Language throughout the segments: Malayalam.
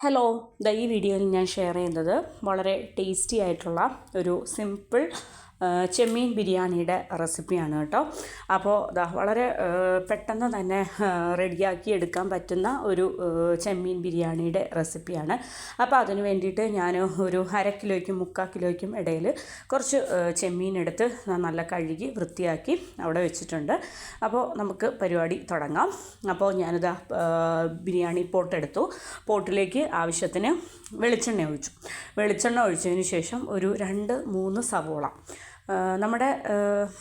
ഹലോ ദാ ഈ വീഡിയോയിൽ ഞാൻ ഷെയർ ചെയ്യുന്നത് വളരെ ടേസ്റ്റി ആയിട്ടുള്ള ഒരു സിമ്പിൾ ചെമ്മീൻ ബിരിയാണിയുടെ റെസിപ്പിയാണ് കേട്ടോ. അപ്പോൾ വളരെ പെട്ടെന്ന് തന്നെ റെഡിയാക്കി എടുക്കാൻ പറ്റുന്ന ഒരു ചെമ്മീൻ ബിരിയാണിയുടെ റെസിപ്പിയാണ്. അപ്പോൾ അതിന് വേണ്ടിയിട്ട് ഞാൻ ഒരു അര കിലോയ്ക്കും മുക്കാൽ കിലോയ്ക്കും ഇടയിൽ കുറച്ച് ചെമ്മീൻ എടുത്ത് നല്ല കഴുകി വൃത്തിയാക്കി അവിടെ വെച്ചിട്ടുണ്ട്. അപ്പോൾ നമുക്ക് പരിപാടി തുടങ്ങാം. അപ്പോൾ ഞാനിതാ ബിരിയാണി പോട്ട് എടുത്തു. പോട്ടിലേക്ക് ആവശ്യത്തിന് വെളിച്ചെണ്ണ ഒഴിച്ചു. വെളിച്ചെണ്ണ ഒഴിച്ചതിന് ശേഷം ഒരു രണ്ട് മൂന്ന് സവോള. നമ്മുടെ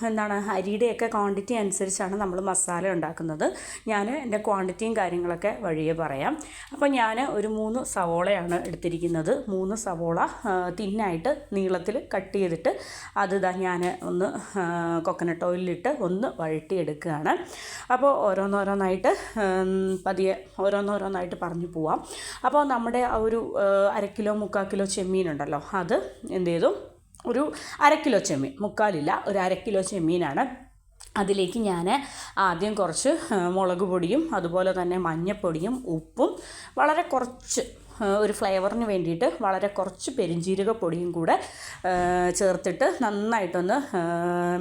എന്താണ് അരിയുടെയൊക്കെ ക്വാണ്ടിറ്റി അനുസരിച്ചാണ് നമ്മൾ മസാല ഉണ്ടാക്കുന്നത്. ഞാൻ എന്റെ ക്വാണ്ടിറ്റിയും കാര്യങ്ങളൊക്കെ വഴിയെ പറയാം. അപ്പോൾ ഞാൻ ഒരു മൂന്ന് സവോളയാണ് എടുത്തിരിക്കുന്നത്. മൂന്ന് സവോള തിന്നായിട്ട് നീളത്തിൽ കട്ട് ചെയ്തിട്ട് അത് ഇതാ ഞാൻ ഒന്ന് കൊക്കനട്ട് ഓയിലിട്ട് ഒന്ന് വഴട്ടിയെടുക്കുകയാണ് അപ്പോൾ ഓരോന്നോരോന്നായിട്ട് പതിയെ ഓരോന്നോരോന്നായിട്ട് പറഞ്ഞു പോവാം. അപ്പോൾ നമ്മുടെ ആ ഒരു അര കിലോ മുക്കാൽ കിലോ ചെമ്മീനുണ്ടല്ലോ അത് എന്ത് ചെയ്തു? ഒരു അര കിലോ ചെമ്മീൻ മുക്കാലില്ല ഒരു അര കിലോ ചെമ്മീനാണ്. അതിലേക്ക് ഞാൻ ആദ്യം കുറച്ച് മുളക് പൊടിയും അതുപോലെ തന്നെ മഞ്ഞൾപ്പൊടിയും ഉപ്പും വളരെ കുറച്ച് ഒരു ഫ്ലേവറിന് വേണ്ടിയിട്ട് വളരെ കുറച്ച് പെരിഞ്ജീരക പൊടിയും കൂടെ ചേർത്തിട്ട് നന്നായിട്ടൊന്ന്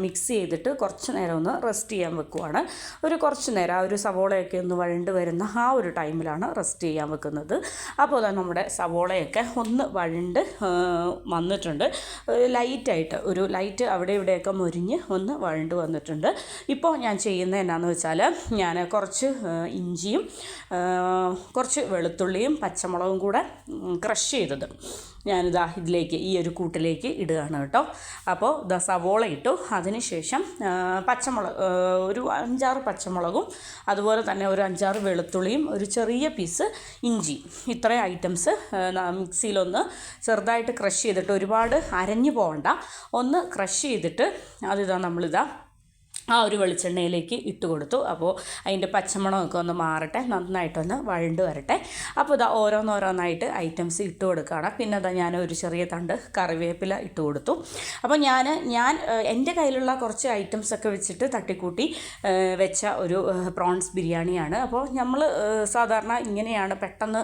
മിക്സ് ചെയ്തിട്ട് കുറച്ച് നേരം ഒന്ന് റെസ്റ്റ് ചെയ്യാൻ വെക്കുവാണ്. ഒരു കുറച്ച് നേരം ആ ഒരു സവോളയൊക്കെ ഒന്ന് വഴണ്ട് വരുന്ന ആ ഒരു ടൈമിലാണ് റെസ്റ്റ് ചെയ്യാൻ വെക്കുന്നത്. അപ്പോൾ നമ്മുടെ സവോളയൊക്കെ ഒന്ന് വഴണ്ട് വന്നിട്ടുണ്ട്. ലൈറ്റായിട്ട് ഒരു ലൈറ്റ് അവിടെ ഇവിടെയൊക്കെ മുരിഞ്ഞ് ഒന്ന് വഴണ്ട് വന്നിട്ടുണ്ട്. ഇപ്പോൾ ഞാൻ ചെയ്യുന്നത് എന്നാന്ന് വെച്ചാൽ ഞാൻ കുറച്ച് ഇഞ്ചിയും കുറച്ച് വെളുത്തുള്ളിയും പച്ചമുളകും കൂടെ ക്രഷ് ചെയ്തത്. ഞാനിതാ ഇതിലേക്ക് ഈ ഒരു കൂട്ടിലേക്ക് ഇടുകയാണ് കേട്ടോ. അപ്പോൾ ദ സവോള ഇട്ടു. അതിനുശേഷം ശേഷം പച്ചമുളക് ഒരു അഞ്ചാറ് പച്ചമുളകും അതുപോലെ തന്നെ ഒരു അഞ്ചാറ് വെളുത്തുള്ളിയും ഒരു ചെറിയ പീസ് ഇഞ്ചി. ഇത്രയും ഐറ്റംസ് മിക്സിയിലൊന്ന് ചെറുതായിട്ട് ക്രഷ് ചെയ്തിട്ട് ഒരുപാട് അരഞ്ഞു പോകണ്ട ഒന്ന് ക്രഷ് ചെയ്തിട്ട് അതിതാ നമ്മളിതാ ആ ഒരു വെളിച്ചെണ്ണയിലേക്ക് ഇട്ട് കൊടുത്തു. അപ്പോൾ അതിന്റെ പച്ചമണമൊക്കെ ഒന്ന് മാറട്ടെ നന്നായിട്ടൊന്ന് വഴണ്ട് വരട്ടെ. അപ്പോൾ ഇതാ ഓരോന്നോരോന്നായിട്ട് ഐറ്റംസ് ഇട്ട് കൊടുക്കുകയാണ്. പിന്നെ അതാ ഞാൻ ഒരു ചെറിയ തണ്ട് കറിവേപ്പില ഇട്ട് കൊടുത്തു. അപ്പോൾ ഞാൻ ഞാൻ എന്റെ കയ്യിലുള്ള കുറച്ച് ഐറ്റംസ് ഒക്കെ വെച്ചിട്ട് തട്ടിക്കൂട്ടി വെച്ച ഒരു പ്രോൺസ് ബിരിയാണിയാണ്. അപ്പോൾ നമ്മൾ സാധാരണ ഇങ്ങനെയാണ് പെട്ടെന്ന്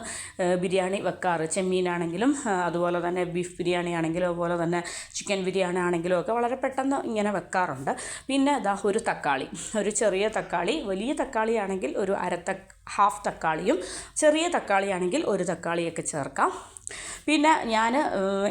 ബിരിയാണി വെക്കാറ്. ചെമ്മീനാണെങ്കിലും അതുപോലെ തന്നെ ബീഫ് ബിരിയാണി ആണെങ്കിലും അതുപോലെ തന്നെ ചിക്കൻ ബിരിയാണി ആണെങ്കിലും ഒക്കെ വളരെ പെട്ടെന്ന് ഇങ്ങനെ വെക്കാറുണ്ട്. പിന്നെ ദാ ഒരു തക്കാളി ഒരു ചെറിയ തക്കാളി വലിയ തക്കാളിയാണെങ്കിൽ ഒരു അര തക്ക ഹാഫ് തക്കാളിയും ചെറിയ തക്കാളിയാണെങ്കിൽ ഒരു തക്കാളിയൊക്കെ ചേർക്കാം. പിന്നെ ഞാൻ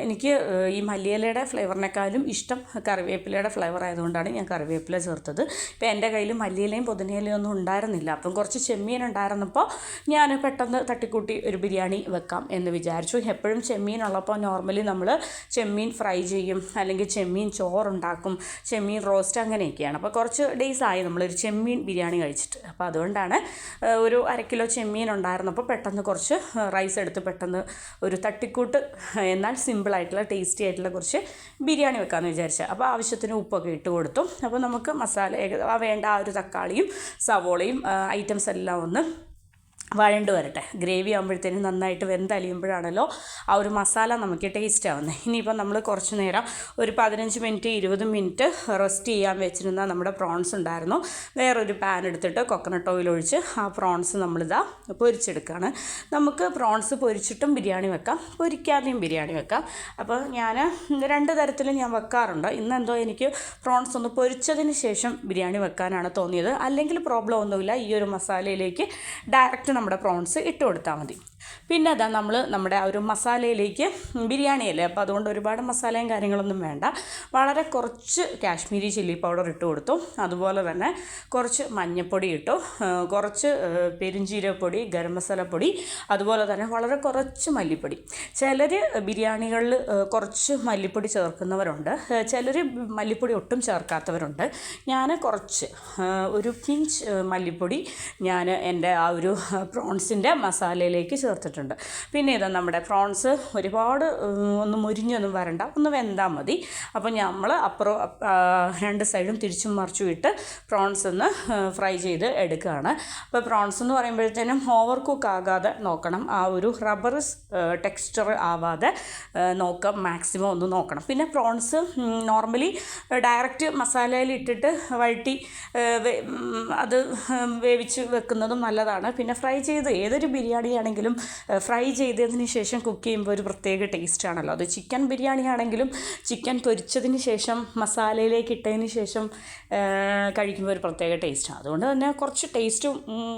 എനിക്ക് ഈ മല്ലിയിലയുടെ ഫ്ലേവറിനേക്കാളും ഇഷ്ടം കറിവേപ്പിലയുടെ ഫ്ലേവർ ആയതുകൊണ്ടാണ് ഞാൻ കറിവേപ്പില ചേർത്തത്. ഇപ്പം എന്റെ കയ്യിൽ മല്ലിയിലയും പുതിനയിലയും ഒന്നും ഉണ്ടായിരുന്നില്ല. അപ്പം കുറച്ച് ചെമ്മീൻ ഉണ്ടായിരുന്നപ്പോൾ ഞാൻ പെട്ടെന്ന് തട്ടിക്കൂട്ടി ഒരു ബിരിയാണി വെക്കാം എന്ന് വിചാരിച്ചു. എപ്പോഴും ചെമ്മീൻ ഉള്ളപ്പോൾ നോർമലി നമ്മൾ ചെമ്മീൻ ഫ്രൈ ചെയ്യും അല്ലെങ്കിൽ ചെമ്മീൻ ചോറുണ്ടാക്കും ചെമ്മീൻ റോസ്റ്റ് അങ്ങനെയൊക്കെയാണ്. അപ്പോൾ കുറച്ച് ഡേയ്സ് ആയി നമ്മളൊരു ചെമ്മീൻ ബിരിയാണി കഴിച്ചിട്ട്. അപ്പോൾ അതുകൊണ്ടാണ് ഒരു അര കിലോ ചെമ്മീൻ ഉണ്ടായിരുന്നപ്പോൾ പെട്ടെന്ന് കുറച്ച് റൈസ് എടുത്ത് പെട്ടെന്ന് ഒരു തട്ടിക്കൂട്ട് എന്നാൽ സിമ്പിളായിട്ടുള്ള ടേസ്റ്റി ആയിട്ടുള്ള കുറച്ച് ബിരിയാണി വെക്കാമെന്ന് വിചാരിച്ചത് അപ്പോൾ ആവശ്യത്തിന് ഉപ്പൊക്കെ ഇട്ട് കൊടുത്തു. അപ്പോൾ നമുക്ക് മസാല വേണ്ട ആ ഒരു തക്കാളിയും സവോളയും ഐറ്റംസ് എല്ലാം ഒന്ന് വഴണ്ട് വരട്ടെ. ഗ്രേവി ആകുമ്പോഴത്തേനും നന്നായിട്ട് വെന്തലിയുമ്പോഴാണല്ലോ ആ ഒരു മസാല നമുക്ക് ടേസ്റ്റ് ആവുന്നത് ഇനിയിപ്പോൾ നമ്മൾ കുറച്ച് നേരം ഒരു പതിനഞ്ച് മിനിറ്റ് ഇരുപത് മിനിറ്റ് റെസ്റ്റ് ചെയ്യാൻ വെച്ചിരുന്ന നമ്മുടെ പ്രോൺസ് ഉണ്ടായിരുന്നു. വേറൊരു പാൻ എടുത്തിട്ട് കൊക്കനട്ട് ഓയിൽ ഒഴിച്ച് ആ പ്രോൺസ് നമ്മളിതാ പൊരിച്ചെടുക്കുകയാണ് നമുക്ക് പ്രോൺസ് പൊരിച്ചിട്ടും ബിരിയാണി വെക്കാം പൊരിക്കാതെയും ബിരിയാണി വെക്കാം. അപ്പോൾ ഞാൻ രണ്ട് തരത്തിലും ഞാൻ വെക്കാറുണ്ട്. ഇന്നെന്തോ എനിക്ക് പ്രോൺസ് ഒന്ന് പൊരിച്ചതിന് ശേഷം ബിരിയാണി വെക്കാനാണ് തോന്നിയത്. അല്ലെങ്കിൽ പ്രോബ്ലം ഒന്നുമില്ല ഈ ഒരു മസാലയിലേക്ക് ഡയറക്റ്റ് നമ്മുടെ പ്രോൺസ് ഇട്ട് കൊടുത്താൽ മതി. പിന്നെ അതാ നമ്മൾ നമ്മുടെ ആ ഒരു മസാലയിലേക്ക് ബിരിയാണിയല്ലേ? അപ്പോൾ അതുകൊണ്ട് ഒരുപാട് മസാലയും കാര്യങ്ങളൊന്നും വേണ്ട. വളരെ കുറച്ച് കാശ്മീരി ചില്ലി പൗഡർ ഇട്ട് കൊടുത്തു. അതുപോലെ തന്നെ കുറച്ച് മഞ്ഞൾപ്പൊടി ഇട്ടു. കുറച്ച് ആ, പെരുംജീരകപ്പൊടി ഗരം മസാലപ്പൊടി അതുപോലെ തന്നെ വളരെ കുറച്ച് മല്ലിപ്പൊടി. ചിലർ ബിരിയാണികളിൽ കുറച്ച് മല്ലിപ്പൊടി ചേർക്കുന്നവരുണ്ട്. ചിലർ മല്ലിപ്പൊടി ഒട്ടും ചേർക്കാത്തവരുണ്ട്. ഞാൻ കുറച്ച് ഒരു പിഞ്ച് മല്ലിപ്പൊടി ഞാൻ എന്റെ ആ ഒരു പ്രോൺസിന്റെ മസാലയിലേക്ക് ചേർത്തിട്ടുണ്ട്. പിന്നെ ഇത് നമ്മുടെ പ്രോൺസ് ഒരുപാട് ഒന്ന് മുരിഞ്ഞൊന്നും വരണ്ട ഒന്ന് വെന്താൽ മതി. അപ്പോൾ നമ്മൾ അപ്പുറം രണ്ട് സൈഡും തിരിച്ചും മറിച്ചും ഇട്ട് പ്രോൺസ് ഒന്ന് ഫ്രൈ ചെയ്ത് എടുക്കുകയാണ്. അപ്പോൾ പ്രോൺസ് എന്ന് പറയുമ്പോഴത്തേനും ഓവർ കുക്ക് ആകാതെ നോക്കണം. ആ ഒരു റബ്ബർ ടെക്സ്ചർ ആവാതെ നോക്കാം മാക്സിമം ഒന്ന് നോക്കണം. പിന്നെ പ്രോൺസ് നോർമലി ഡയറക്റ്റ് മസാലയിൽ ഇട്ടിട്ട് വഴറ്റി അത് വേവിച്ച് വെക്കുന്നതും നല്ലതാണ്. പിന്നെ ഫ്രൈ ചെയ്ത് ഏതൊരു ബിരിയാണി ആണെങ്കിലും ഫ്രൈ ചെയ്തതിന് ശേഷം കുക്ക് ചെയ്യുമ്പോൾ ഒരു പ്രത്യേക ടേസ്റ്റ് ആണല്ലോ. അത് ചിക്കൻ ബിരിയാണി ആണെങ്കിലും ചിക്കൻ പൊരിച്ചതിന് ശേഷം മസാലയിലേക്ക് ഇട്ടതിന് ശേഷം കഴിക്കുമ്പോൾ ഒരു പ്രത്യേക ടേസ്റ്റാണ് അതുകൊണ്ട് തന്നെ കുറച്ച് ടേസ്റ്റ്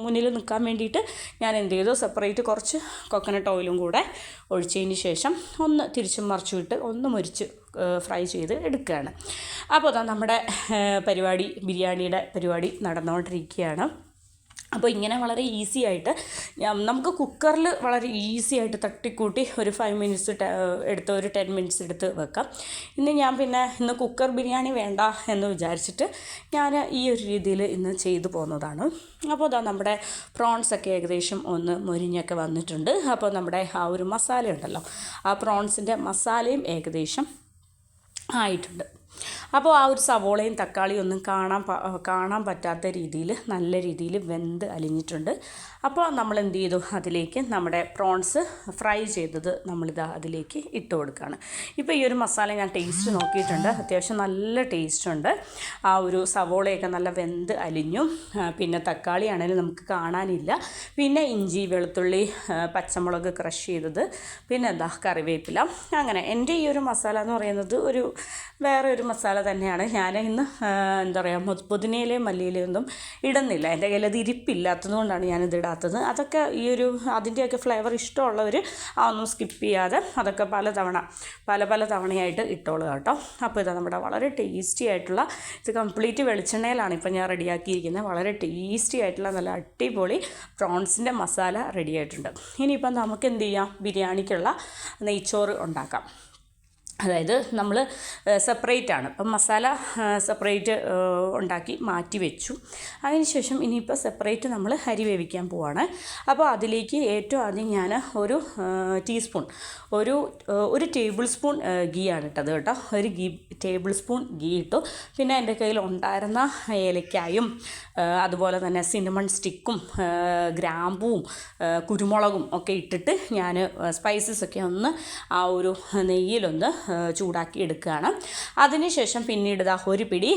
മുന്നിൽ നിൽക്കാൻ വേണ്ടിയിട്ട് ഞാൻ എന്ത് ചെയ്തു? സെപ്പറേറ്റ് കുറച്ച് കൊക്കനട്ട് ഓയിലും കൂടെ ഒഴിച്ചതിന് ശേഷം ഒന്ന് തിരിച്ചും മറിച്ചു വിട്ട് ഒന്ന് മുരിച്ച് ഫ്രൈ ചെയ്ത് എടുക്കുകയാണ്. അപ്പോൾ നമ്മുടെ പരിപാടി ബിരിയാണിയുടെ പരിപാടി നടന്നുകൊണ്ടിരിക്കുകയാണ്. അപ്പോൾ ഇങ്ങനെ വളരെ ഈസി ആയിട്ട് നമുക്ക് കുക്കറിൽ വളരെ ഈസി ആയിട്ട് തട്ടിക്കൂട്ടി ഒരു ഫൈവ് മിനിറ്റ്സ് എടുത്ത് ഒരു ടെൻ മിനിറ്റ്സ് എടുത്ത് വെക്കാം. ഇന്ന് ഞാൻ പിന്നെ ഇന്ന് കുക്കർ ബിരിയാണി വേണ്ട എന്ന് വിചാരിച്ചിട്ട് ഞാൻ ഈ ഒരു രീതിയിൽ ഇന്ന് ചെയ്തു പോകുന്നതാണ് അപ്പോൾ അതാ നമ്മുടെ പ്രോൺസൊക്കെ ഏകദേശം ഒന്ന് മുരിഞ്ഞൊക്കെ വന്നിട്ടുണ്ട്. അപ്പോൾ നമ്മുടെ ആ ഒരു മസാല ഉണ്ടല്ലോ ആ പ്രോൺസിന്റെ മസാലയും ഏകദേശം ആയിട്ടുണ്ട്. അപ്പോൾ ആ ഒരു സവോളയും തക്കാളിയും ഒന്നും കാണാൻ കാണാൻ പറ്റാത്ത രീതിയിൽ നല്ല രീതിയിൽ വെന്ത് അലിഞ്ഞിട്ടുണ്ട്. അപ്പോൾ നമ്മൾ എന്ത് ചെയ്തു? അതിലേക്ക് നമ്മുടെ പ്രോൺസ് ഫ്രൈ ചെയ്തത് നമ്മളിത് അതിലേക്ക് ഇട്ട് കൊടുക്കുകയാണ് ഇപ്പോൾ ഈ ഒരു മസാല ഞാൻ ടേസ്റ്റ് നോക്കിയിട്ടുണ്ട്. അത്യാവശ്യം നല്ല ടേസ്റ്റ് ഉണ്ട്. ആ ഒരു സവോളയൊക്കെ നല്ല വെന്ത് അലിഞ്ഞു. പിന്നെ തക്കാളി ആണെങ്കിലും നമുക്ക് കാണാനില്ല. പിന്നെ ഇഞ്ചി വെളുത്തുള്ളി പച്ചമുളക് ക്രഷ് ചെയ്തത്. പിന്നെ എന്താ? കറിവേപ്പില. അങ്ങനെ എന്റെ ഈ ഒരു മസാല എന്ന് പറയുന്നത് ഒരു വേറെ ഒരു മസാല തന്നെയാണ്. ഞാൻ ഇന്ന് എന്താ പറയുക പുതിനയിലെയും മല്ലിയിലെയും ഒന്നും ഇടുന്നില്ല. എന്റെ കയ്യിൽ അത് ഇരിപ്പില്ലാത്തത് കൊണ്ടാണ് ഞാനിത് ഇടാത്തത്. അതൊക്കെ ഈ ഒരു അതിന്റെയൊക്കെ ഫ്ലേവർ ഇഷ്ടമുള്ളവർ അതൊന്നും സ്കിപ്പ് ചെയ്യാതെ അതൊക്കെ പല തവണ പല പല തവണയായിട്ട് ഇട്ടോളുക കേട്ടോ. അപ്പോൾ ഇതാ നമ്മുടെ വളരെ ടേസ്റ്റി ആയിട്ടുള്ള ഇത് കംപ്ലീറ്റ് വെളിച്ചെണ്ണയിലാണ് ഇപ്പോൾ ഞാൻ റെഡിയാക്കിയിരിക്കുന്നത്. വളരെ ടേസ്റ്റി ആയിട്ടുള്ള നല്ല അടിപൊളി പ്രോൺസിന്റെ മസാല റെഡി ആയിട്ടുണ്ട് ഇനിയിപ്പം നമുക്ക് എന്ത് ചെയ്യാം? ബിരിയാണിക്കുള്ള നെയ്ച്ചോറ് ഉണ്ടാക്കാം. അതായത് നമ്മൾ സെപ്പറേറ്റ് ആണ്. അപ്പം മസാല സെപ്പറേറ്റ് ഉണ്ടാക്കി മാറ്റി വെച്ചു. അതിനുശേഷം ഇനിയിപ്പോൾ സെപ്പറേറ്റ് നമ്മൾ അരി വേവിക്കാൻ പോവാണ്. അപ്പോൾ അതിലേക്ക് ഏറ്റവും ആദ്യം ഞാൻ ഒരു ടീസ്പൂൺ ഒരു ഒരു ടേബിൾ സ്പൂൺ ഗീ ആണ് ഇട്ടത് കേട്ടോ. ഒരു ഗീ ടേബിൾ സ്പൂൺ ഗീ ഇട്ടു. പിന്നെ എന്റെ കയ്യിൽ ഉണ്ടായിരുന്ന ഏലക്കായും അതുപോലെ തന്നെ സിനിമൺ സ്റ്റിക്കും ഗ്രാമ്പുവും കുരുമുളകും ഒക്കെ ഇട്ടിട്ട് ഞാൻ സ്പൈസസ് ഒക്കെ ഒന്ന് ആ ഒരു നെയ്യിലൊന്ന് ചൂടാക്കി എടുക്കുകയാണ്. അതിനുശേഷം പിന്നീട് ഇതാ ഒരു പിടി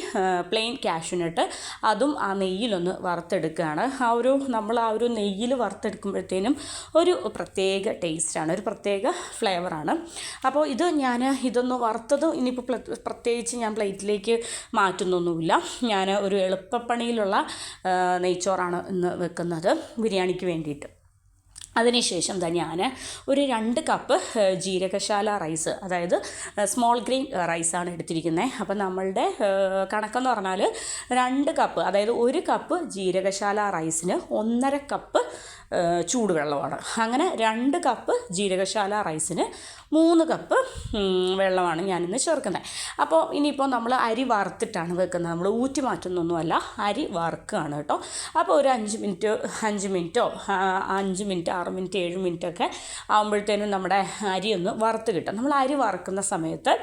പ്ലെയിൻ കാഷ്യൂനട്ട് അതും ആ നെയ്യിലൊന്ന് വറുത്തെടുക്കുകയാണ്. ആ ഒരു നമ്മൾ ആ ഒരു നെയ്യിൽ വറുത്തെടുക്കുമ്പോഴത്തേനും ഒരു പ്രത്യേക ടേസ്റ്റാണ് ഒരു പ്രത്യേക ഫ്ലേവറാണ് അപ്പോൾ ഇത് ഞാൻ ഇതൊന്ന് വറുത്തത് ഇനിയിപ്പോൾ പ്രത്യേകിച്ച് ഞാൻ പ്ലേറ്റിലേക്ക് മാറ്റുന്നൊന്നുമില്ല. ഞാൻ ഒരു എളുപ്പപ്പണിയിലുള്ള നെയ്ച്ചോറാണ് ഇന്ന് വെക്കുന്നത് ബിരിയാണിക്ക് വേണ്ടിയിട്ട്. അതിനുശേഷം തന്നെ ഞാൻ ഒരു രണ്ട് കപ്പ് ജീരകശാല റൈസ് അതായത് സ്മോൾ ഗ്രീൻ റൈസാണ് എടുത്തിരിക്കുന്നത് അപ്പം നമ്മളുടെ കണക്കെന്ന് പറഞ്ഞാൽ രണ്ട് കപ്പ് അതായത് ഒരു കപ്പ് ജീരകശാല റൈസിന് ഒന്നര കപ്പ് ചൂടുവെള്ളമാണ്. അങ്ങനെ രണ്ട് കപ്പ് ജീരകശാല റൈസിന് മൂന്ന് കപ്പ് വെള്ളമാണ് ഞാനിന്ന് ചേർക്കുന്നത് അപ്പോൾ ഇനിയിപ്പോൾ നമ്മൾ അരി വറുത്തിട്ടാണ് വെക്കുന്നത്. നമ്മൾ ഊറ്റി മാറ്റുന്നൊന്നുമല്ല അരി വറുക്കുകയാണ് കേട്ടോ. അപ്പോൾ ഒരു അഞ്ച് മിനിറ്റ് അഞ്ച് മിനിറ്റോ അഞ്ച് മിനിറ്റ് ആറ് മിനിറ്റ് ഏഴ് മിനിറ്റ് ഒക്കെ ആകുമ്പോഴത്തേനും നമ്മുടെ അരി ഒന്ന് വറുത്ത് കിട്ടും. നമ്മൾ അരി വറുക്കുന്ന സമയത്ത്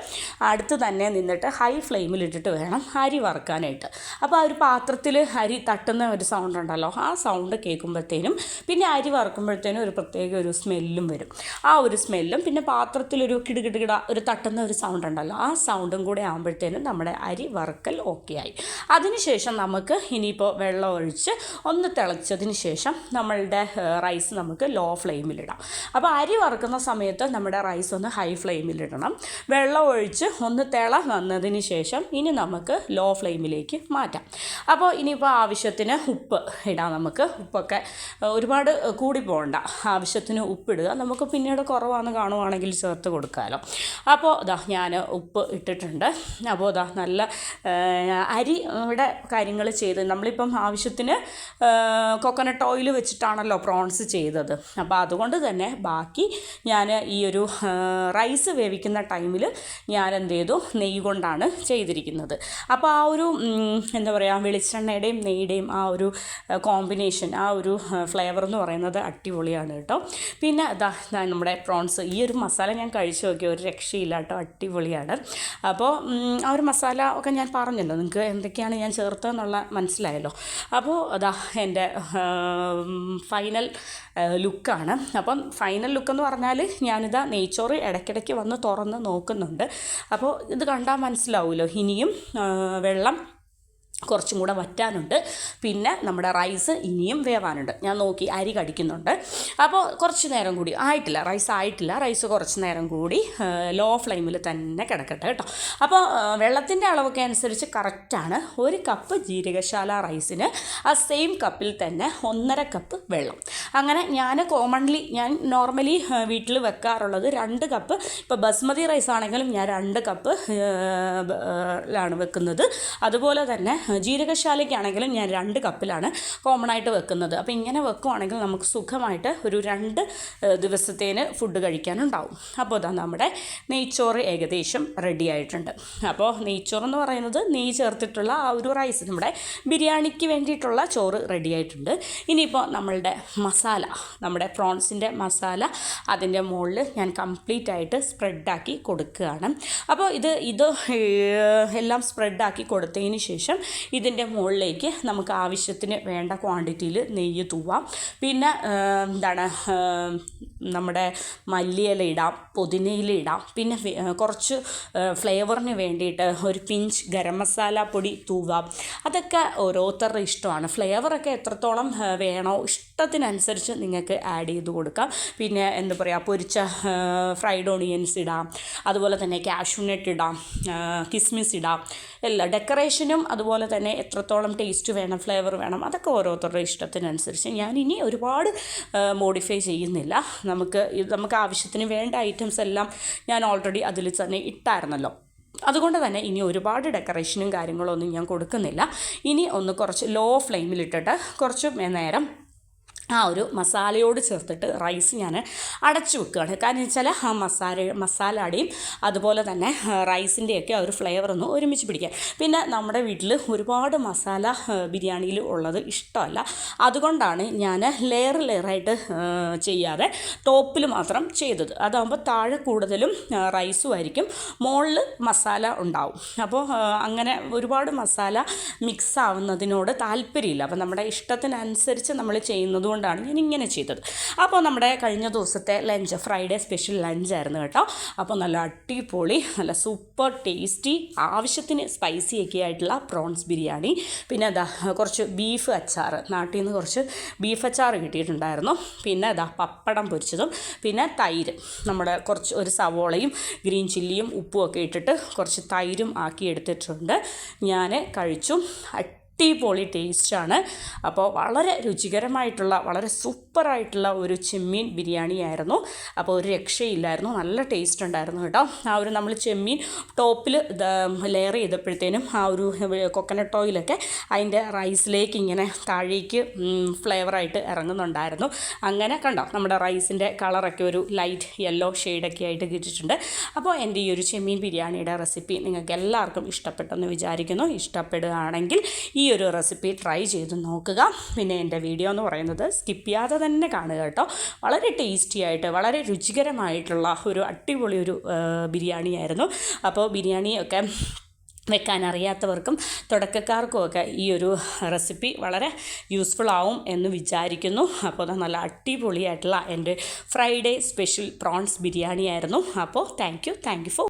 അടുത്ത് തന്നെ നിന്നിട്ട് ഹൈ ഫ്ലെയിമിലിട്ടിട്ട് വേണം അരി വറുക്കാനായിട്ട്. അപ്പോൾ ആ ഒരു പാത്രത്തിൽ അരി തട്ടുന്ന ഒരു സൗണ്ട് ഉണ്ടല്ലോ. ആ സൗണ്ട് കേൾക്കുമ്പോഴത്തേനും പിന്നെ അരി വറക്കുമ്പോഴത്തേനും ഒരു പ്രത്യേക ഒരു സ്മെല്ലും വരും. ആ ഒരു സ്മെല്ലും പിന്നെ പാത്രത്തിലൊരു കിടുകിടുകിട ഒരു തട്ടുന്ന ഒരു സൗണ്ട് ഉണ്ടല്ലോ. ആ സൗണ്ടും കൂടെ ആകുമ്പോഴത്തേനും നമ്മുടെ അരി വറുക്കൽ ഓക്കെ ആയി. അതിനുശേഷം നമുക്ക് ഇനിയിപ്പോൾ വെള്ളം ഒഴിച്ച് ഒന്ന് തിളച്ചതിന് ശേഷം നമ്മളുടെ റൈസ് നമുക്ക് ലോ ഫ്ലെയിമിലിടാം അപ്പോൾ അരി വറുക്കുന്ന സമയത്ത് നമ്മുടെ റൈസ് ഒന്ന് ഹൈ ഫ്ലെയിമിലിടണം വെള്ളം ഒഴിച്ച് ഒന്ന് തിള വന്നതിന് ശേഷം ഇനി നമുക്ക് ലോ ഫ്ലെയിമിലേക്ക് മാറ്റാം. അപ്പോൾ ഇനിയിപ്പോൾ ആവശ്യത്തിന് ഉപ്പ് ഇടാം നമുക്ക്. ഉപ്പൊക്കെ ഒരുപാട് കൂടി പോകണ്ട ആവശ്യത്തിന് ഉപ്പിടുക. നമുക്ക് പിന്നീട് കുറവാണെന്ന് കാണുവാണെങ്കിൽ ചേർത്ത് കൊടുക്കാമല്ലോ അപ്പോൾ ഇതാ ഞാൻ ഉപ്പ് ഇട്ടിട്ടുണ്ട്. അപ്പോൾ ഇതാ നല്ല അരി ഇവിടെ കാര്യങ്ങൾ ചെയ്ത് നമ്മളിപ്പം ആവശ്യത്തിന് കൊക്കനട്ട് ഓയിൽ വെച്ചിട്ടാണല്ലോ പ്രോൺസ് ചെയ്തത്. അപ്പോൾ അതുകൊണ്ട് തന്നെ ബാക്കി ഞാൻ ഈ ഒരു റൈസ് വേവിക്കുന്ന ടൈമിൽ ഞാൻ എന്ത് ചെയ്തു? നെയ്യ് കൊണ്ടാണ് ചെയ്തിരിക്കുന്നത്. അപ്പോൾ ആ ഒരു എന്താ പറയുക വെളിച്ചെണ്ണയുടെയും നെയ്യുടെയും ആ ഒരു കോമ്പിനേഷൻ ആ ഒരു ഫ്ലേവർ എന്ന് പറയുന്നത് അടിപൊളിയാണ് കേട്ടോ. പിന്നെ അതാ നമ്മുടെ പ്രോൺസ്. ഈ ഒരു മസാല ഞാൻ കഴിച്ചു നോക്കി ഒരു രക്ഷയില്ല കേട്ടോ അടിപൊളിയാണ്. അപ്പോൾ ആ ഒരു മസാല ഒക്കെ ഞാൻ പറഞ്ഞല്ലോ നിങ്ങൾക്ക് എന്തൊക്കെയാണ് ഞാൻ ചേർത്തതെന്നുള്ള മനസ്സിലായല്ലോ. അപ്പോൾ അതാ എന്റെ ഫൈനൽ ലുക്കാണ്. അപ്പം ഫൈനൽ ലുക്കെന്ന് പറഞ്ഞാൽ ഞാനിതാ നെയ്ച്ചോറ് ഇടയ്ക്കിടയ്ക്ക് വന്ന് തുറന്ന് നോക്കുന്നുണ്ട്. അപ്പോൾ ഇത് കണ്ടാൽ മനസ്സിലാവുമല്ലോ ഇനിയും വെള്ളം കുറച്ചും കൂടെ വറ്റാനുണ്ട്. പിന്നെ നമ്മുടെ റൈസ് ഇനിയും വേവാനുണ്ട്. ഞാൻ നോക്കി അരി കടിക്കുന്നുണ്ട്. അപ്പോൾ കുറച്ച് നേരം കൂടി ആയിട്ടില്ല റൈസ് ആയിട്ടില്ല. റൈസ് കുറച്ച് നേരം കൂടി ലോ ഫ്ലെയിമിൽ തന്നെ കിടക്കട്ടെ കേട്ടോ. അപ്പോൾ വെള്ളത്തിന്റെ അളവൊക്കെ അനുസരിച്ച് കറക്റ്റാണ് ഒരു കപ്പ് ജീരകശാല റൈസിന് ആ സെയിം കപ്പിൽ തന്നെ ഒന്നര കപ്പ് വെള്ളം. അങ്ങനെ ഞാൻ കോമൺലി ഞാൻ നോർമലി വീട്ടിൽ വെക്കാറുള്ളത് രണ്ട് കപ്പ് ഇപ്പോൾ ബസ്മതി റൈസ് ആണെങ്കിലും ഞാൻ രണ്ട് കപ്പ് ലാണ് വെക്കുന്നത്. അതുപോലെ തന്നെ ജീരകശാലയ്ക്കാണെങ്കിലും ഞാൻ രണ്ട് കപ്പിലാണ് കോമൺ ആയിട്ട് വെക്കുന്നത്. അപ്പോൾ ഇങ്ങനെ വെക്കുവാണെങ്കിൽ നമുക്ക് സുഖമായിട്ട് ഒരു രണ്ട് ദിവസത്തേന് ഫുഡ് കഴിക്കാനുണ്ടാവും. അപ്പോൾ അതാ നമ്മുടെ നെയ്ച്ചോറ് ഏകദേശം റെഡി ആയിട്ടുണ്ട്. അപ്പോൾ നെയ്ച്ചോറ് എന്ന് പറയുന്നത് നെയ്യ് ചേർത്തിട്ടുള്ള ആ ഒരു റൈസ് നമ്മുടെ ബിരിയാണിക്ക് വേണ്ടിയിട്ടുള്ള ചോറ് റെഡി ആയിട്ടുണ്ട്. ഇനിയിപ്പോൾ നമ്മളുടെ മസാല നമ്മുടെ പ്രോൺസിന്റെ മസാല അതിന്റെ മുകളിൽ ഞാൻ കംപ്ലീറ്റ് ആയിട്ട് സ്പ്രെഡാക്കി കൊടുക്കുകയാണ്. അപ്പോൾ ഇത് ഇത് എല്ലാം സ്പ്രെഡാക്കി കൊടുത്തതിന് ശേഷം ഇതിന്റെ മുകളിലേക്ക് നമുക്ക് ആവശ്യത്തിന് വേണ്ട ക്വാണ്ടിറ്റിയിൽ നെയ്യ് തൂവാം. പിന്നെ എന്താണ് നമ്മുടെ മല്ലിയില ഇടാം പുതിനയില ഇടാം. പിന്നെ കുറച്ച് ഫ്ലേവറിന് വേണ്ടിയിട്ട് ഒരു പിഞ്ച് ഗരം മസാല പൊടി തൂവാം. അതൊക്കെ ഓരോരുത്തരുടെ ഇഷ്ടമാണ്. ഫ്ലേവറൊക്കെ എത്രത്തോളം വേണോ ഇഷ്ടത്തിനനുസരിച്ച് നിങ്ങൾക്ക് ആഡ് ചെയ്ത് കൊടുക്കാം. പിന്നെ എന്താ പറയുക പൊരിച്ച ഫ്രൈഡ് ഓണിയൻസ് ഇടാം. അതുപോലെ തന്നെ കാഷ്യൂനട്ട് ഇടാം കിസ്മിസ് ഇടാം. എല്ലാം ഡെക്കറേഷനും അതുപോലെ തന്നെ എത്രത്തോളം ടേസ്റ്റ് വേണം ഫ്ലേവർ വേണം അതൊക്കെ ഓരോരുത്തരുടെ ഇഷ്ടത്തിനനുസരിച്ച്. ഞാൻ ഇനി ഒരുപാട് മോഡിഫൈ ചെയ്യുന്നില്ല. നമുക്ക് നമുക്ക് ആവശ്യത്തിന് വേണ്ട ഐറ്റംസ് എല്ലാം ഞാൻ ഓൾറെഡി അതിൽ തന്നെ ഇട്ടായിരുന്നല്ലോ. അതുകൊണ്ട് തന്നെ ഇനി ഒരുപാട് ഡെക്കറേഷനും കാര്യങ്ങളൊന്നും ഞാൻ കൊടുക്കുന്നില്ല. ഇനി ഒന്ന് കുറച്ച് ലോ ഫ്ലെയിമിലിട്ടിട്ട് കുറച്ച് നേരം ആ ഒരു മസാലയോട് ചേർത്തിട്ട് റൈസ് ഞാൻ അടച്ചു വെക്കുകയാണ്. കാരണം വെച്ചാൽ ആ മസാല മസാലയുടെയും അതുപോലെ തന്നെ റൈസിന്റെയൊക്കെ ആ ഒരു ഫ്ലേവർ ഒന്ന് ഒരുമിച്ച് പിടിക്കാൻ. പിന്നെ നമ്മുടെ വീട്ടിൽ ഒരുപാട് മസാല ബിരിയാണിയിൽ ഉള്ളത് ഇഷ്ടമല്ല. അതുകൊണ്ടാണ് ഞാൻ ലെയർ ലെയറായിട്ട് ചെയ്യാതെ ടോപ്പിൽ മാത്രം ചെയ്തത്. അതാകുമ്പോൾ താഴെ കൂടുതലും റൈസും ആയിരിക്കും. മുകളിൽ മസാല ഉണ്ടാവും. അപ്പോൾ അങ്ങനെ ഒരുപാട് മസാല മിക്സ് ആവുന്നതിനോട് താല്പര്യമില്ല. അപ്പോൾ നമ്മുടെ ഇഷ്ടത്തിനനുസരിച്ച് നമ്മൾ ചെയ്യുന്നത് അതുകൊണ്ടാണ് ഞാൻ ഇങ്ങനെ ചെയ്തത്. അപ്പോൾ നമ്മുടെ കഴിഞ്ഞ ദിവസത്തെ ലഞ്ച് ഫ്രൈഡേ സ്പെഷ്യൽ ലഞ്ചായിരുന്നു കേട്ടോ. അപ്പോൾ നല്ല അടിപൊളി നല്ല സൂപ്പർ ടേസ്റ്റി ആവശ്യത്തിന് സ്പൈസി ഒക്കെ ആയിട്ടുള്ള പ്രോൺസ് ബിരിയാണി. പിന്നെ അതാ കുറച്ച് ബീഫ് അച്ചാർ നാട്ടിൽ നിന്ന് കുറച്ച് ബീഫ് അച്ചാർ കിട്ടിയിട്ടുണ്ടായിരുന്നു. പിന്നെ അതാ പപ്പടം പൊരിച്ചതും. പിന്നെ തൈര്. നമ്മുടെ കുറച്ച് ഒരു സവോളയും ഗ്രീൻ ചില്ലിയും ഉപ്പും ഒക്കെ ഇട്ടിട്ട് കുറച്ച് തൈരും ആക്കി എടുത്തിട്ടുണ്ട് ഞാൻ കഴിച്ചു. അടിപൊളി ടേസ്റ്റാണ്. അപ്പോൾ വളരെ രുചികരമായിട്ടുള്ള വളരെ സൂപ്പറായിട്ടുള്ള ഒരു ചെമ്മീൻ ബിരിയാണി ആയിരുന്നു അപ്പോൾ ഒരു രക്ഷയില്ലായിരുന്നു. നല്ല ടേസ്റ്റ് ഉണ്ടായിരുന്നു കേട്ടോ. ആ ഒരു നമ്മൾ ചെമ്മീൻ ടോപ്പിൽ ലെയർ ചെയ്തപ്പോഴത്തേനും ആ ഒരു കൊക്കനട്ട് ഓയിലൊക്കെ അതിന്റെ റൈസിലേക്ക് ഇങ്ങനെ താഴേക്ക് ഫ്ലേവറായിട്ട് ഇറങ്ങുന്നുണ്ടായിരുന്നു. അങ്ങനെ കണ്ടോ നമ്മുടെ റൈസിന്റെ കളറൊക്കെ ഒരു ലൈറ്റ് യെല്ലോ ഷെയ്ഡൊക്കെ ആയിട്ട് കിട്ടിയിട്ടുണ്ട്. അപ്പോൾ എന്റെ ഈ ഒരു ചെമ്മീൻ ബിരിയാണിയുടെ റെസിപ്പി നിങ്ങൾക്ക് എല്ലാവർക്കും ഇഷ്ടപ്പെട്ടെന്ന് വിചാരിക്കുന്നു. ഇഷ്ടപ്പെടുകയാണെങ്കിൽ ഈ ഒരു റെസിപ്പി ട്രൈ ചെയ്ത് നോക്കുക. പിന്നെ എന്റെ വീഡിയോ എന്ന് പറയുന്നത് സ്കിപ്പ് ചെയ്യാതെ തന്നെ കാണുക കേട്ടോ. വളരെ ടേസ്റ്റി ആയിട്ട് വളരെ രുചികരമായിട്ടുള്ള ഒരു അടിപൊളി ഒരു ബിരിയാണിയായിരുന്നു. അപ്പോൾ ബിരിയാണിയൊക്കെ വെക്കാൻ അറിയാത്തവർക്കും തുടക്കക്കാർക്കും ഒക്കെ ഈ ഒരു റെസിപ്പി വളരെ യൂസ്ഫുൾ ആവും എന്ന് വിചാരിക്കുന്നു. അപ്പോൾ നല്ല അടിപൊളിയായിട്ടുള്ള എന്റെ ഫ്രൈഡേ സ്പെഷ്യൽ പ്രോൺസ് ബിരിയാണി ആയിരുന്നു അപ്പോൾ thank you thank you for